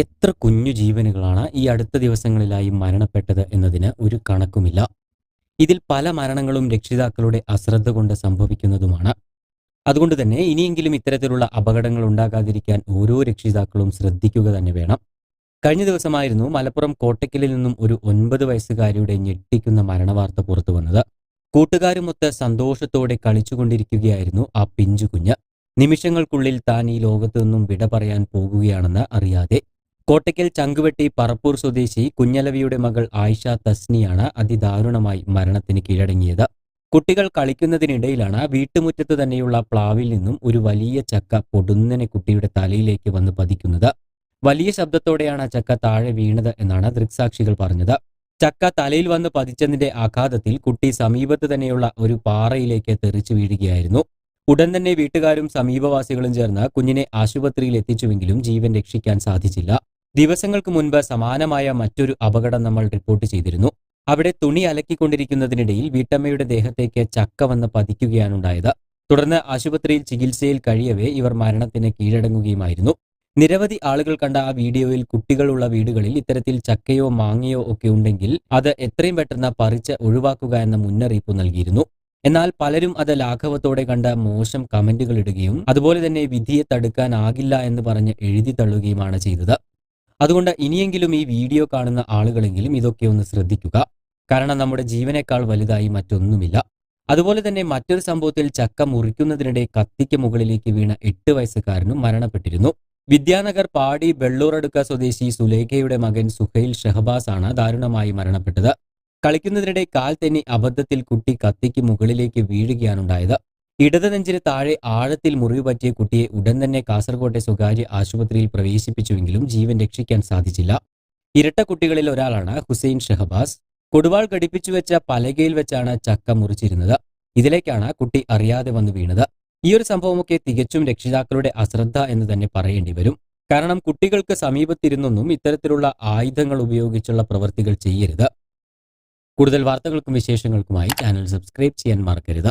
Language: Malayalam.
എത്ര കുഞ്ഞു ജീവനുകളാണ് ഈ അടുത്ത ദിവസങ്ങളിലായി മരണപ്പെട്ടത് എന്നതിന് ഒരു കണക്കുമില്ല. ഇതിൽ പല മരണങ്ങളും രക്ഷിതാക്കളുടെ അശ്രദ്ധ കൊണ്ട് സംഭവിക്കുന്നതുമാണ്. അതുകൊണ്ട് തന്നെ ഇനിയെങ്കിലും ഇത്തരത്തിലുള്ള അപകടങ്ങൾ ഉണ്ടാകാതിരിക്കാൻ ഓരോ രക്ഷിതാക്കളും ശ്രദ്ധിക്കുക തന്നെ വേണം. കഴിഞ്ഞ ദിവസമായിരുന്നു മലപ്പുറം കോട്ടയ്ക്കലിൽ നിന്നും ഒരു ഒൻപത് വയസ്സുകാരിയുടെ ഞെട്ടിക്കുന്ന മരണവാർത്ത പുറത്തു വന്നത്. കൂട്ടുകാരുമൊത്ത് സന്തോഷത്തോടെ കളിച്ചുകൊണ്ടിരിക്കുകയായിരുന്നു ആ പിഞ്ചു കുഞ്ഞ്. നിമിഷങ്ങൾക്കുള്ളിൽ താൻ ഈ ലോകത്തു നിന്നും വിട പറയാൻ പോകുകയാണെന്ന് അറിയാതെ കോട്ടയ്ക്കൽ ചങ്കുവെട്ടി പറപ്പൂർ സ്വദേശി കുഞ്ഞലവിയുടെ മകൾ ആയിഷ തസ്നിയാണ് അതിദാരുണമായി മരണത്തിന് കീഴടങ്ങിയത്. കുട്ടികൾ കളിക്കുന്നതിനിടയിലാണ് വീട്ടുമുറ്റത്ത് തന്നെയുള്ള പ്ലാവിൽ നിന്നും ഒരു വലിയ ചക്ക പൊടുന്നനെ കുട്ടിയുടെ തലയിലേക്ക് വന്ന് പതിക്കുന്നത്. വലിയ ശബ്ദത്തോടെയാണ് ചക്ക താഴെ വീണത് എന്നാണ് ദൃക്സാക്ഷികൾ പറഞ്ഞത്. ചക്ക തലയിൽ വന്ന് പതിച്ചതിന്റെ ആഘാതത്തിൽ കുട്ടി സമീപത്ത് തന്നെയുള്ള ഒരു പാറയിലേക്ക് തെറിച്ചു വീഴുകയായിരുന്നു. ഉടൻ തന്നെ വീട്ടുകാരും സമീപവാസികളും ചേർന്ന് കുഞ്ഞിനെ ആശുപത്രിയിൽ എത്തിച്ചുവെങ്കിലും ജീവൻ രക്ഷിക്കാൻ സാധിച്ചില്ല. ദിവസങ്ങൾക്ക് മുൻപ് സമാനമായ മറ്റൊരു അപകടം നമ്മൾ റിപ്പോർട്ട് ചെയ്തിരുന്നു. അവിടെ തുണി അലക്കിക്കൊണ്ടിരിക്കുന്നതിനിടയിൽ വീട്ടമ്മയുടെ ദേഹത്തേക്ക് ചക്ക വന്ന് പതിക്കുകയാണുണ്ടായത് തുടർന്ന് ആശുപത്രിയിൽ ചികിത്സയിൽ കഴിയവേ ഇവർ മരണത്തിന് കീഴടങ്ങുകയുമായിരുന്നു. നിരവധി ആളുകൾ കണ്ട ആ വീഡിയോയിൽ കുട്ടികളുള്ള വീടുകളിൽ ഇത്തരത്തിൽ ചക്കയോ മാങ്ങയോ ഒക്കെ ഉണ്ടെങ്കിൽ അത് എത്രയും പെട്ടെന്ന് പറിച്ച് ഒഴിവാക്കുക എന്ന മുന്നറിയിപ്പ് നൽകിയിരുന്നു. എന്നാൽ പലരും അത് ലാഘവത്തോടെ കണ്ട മോശം കമന്റുകൾ ഇടുകയും അതുപോലെ തന്നെ വിധിയെ തടുക്കാനാകില്ല എന്ന് പറഞ്ഞ് എഴുതി തള്ളുകയുമാണ് ചെയ്തത്. അതുകൊണ്ട് ഇനിയെങ്കിലും ഈ വീഡിയോ കാണുന്ന ആളുകളെങ്കിലും ഇതൊക്കെ ഒന്ന് ശ്രദ്ധിക്കുക. കാരണം നമ്മുടെ ജീവനേക്കാൾ വലുതായി മറ്റൊന്നുമില്ല. അതുപോലെ തന്നെ മറ്റൊരു സംഭവത്തിൽ ചക്ക മുറിക്കുന്നതിനിടെ കത്തിക്ക് മുകളിലേക്ക് വീണ എട്ട് വയസ്സുകാരനും മരണപ്പെട്ടിരുന്നു. വിദ്യാനഗർ പാടി വെള്ളൂറടുക്ക സ്വദേശി സുലേഖയുടെ മകൻ സുഹൈൽ ഷഹബാസ് ആണ് ദാരുണമായി മരണപ്പെട്ടത്. കളിക്കുന്നതിനിടെ കാൽ തെന്നി അബദ്ധത്തിൽ കുട്ടി കത്തിക്ക് മുകളിലേക്ക് വീഴുകയാണുണ്ടായത് ഇടത് നെഞ്ചിന് താഴെ ആഴത്തിൽ മുറിവ് പറ്റിയ കുട്ടിയെ ഉടൻ തന്നെ കാസർകോട്ടെ സ്വകാര്യ ആശുപത്രിയിൽ പ്രവേശിപ്പിച്ചുവെങ്കിലും ജീവൻ രക്ഷിക്കാൻ സാധിച്ചില്ല. ഇരട്ട കുട്ടികളിൽ ഒരാളാണ് ഹുസൈൻ ഷഹബാസ്. കൊടുവാൾ ഘടിപ്പിച്ചു വെച്ച പലകയിൽ വെച്ചാണ് ചക്ക മുറിച്ചിരുന്നത്. ഇതിലേക്കാണ് കുട്ടി അറിയാതെ വന്നു വീണത്. ഈ ഒരു സംഭവമൊക്കെ തികച്ചും രക്ഷിതാക്കളുടെ അശ്രദ്ധ എന്ന് തന്നെ പറയേണ്ടി വരും. കാരണം കുട്ടികൾക്ക് സമീപത്തിരുന്നൊന്നും ഇത്തരത്തിലുള്ള ആയുധങ്ങൾ ഉപയോഗിച്ചുള്ള പ്രവൃത്തികൾ ചെയ്യരുത്. കൂടുതൽ വാർത്തകൾക്കും വിശേഷങ്ങൾക്കുമായി ചാനൽ സബ്സ്ക്രൈബ് ചെയ്യാൻ മറക്കരുത്.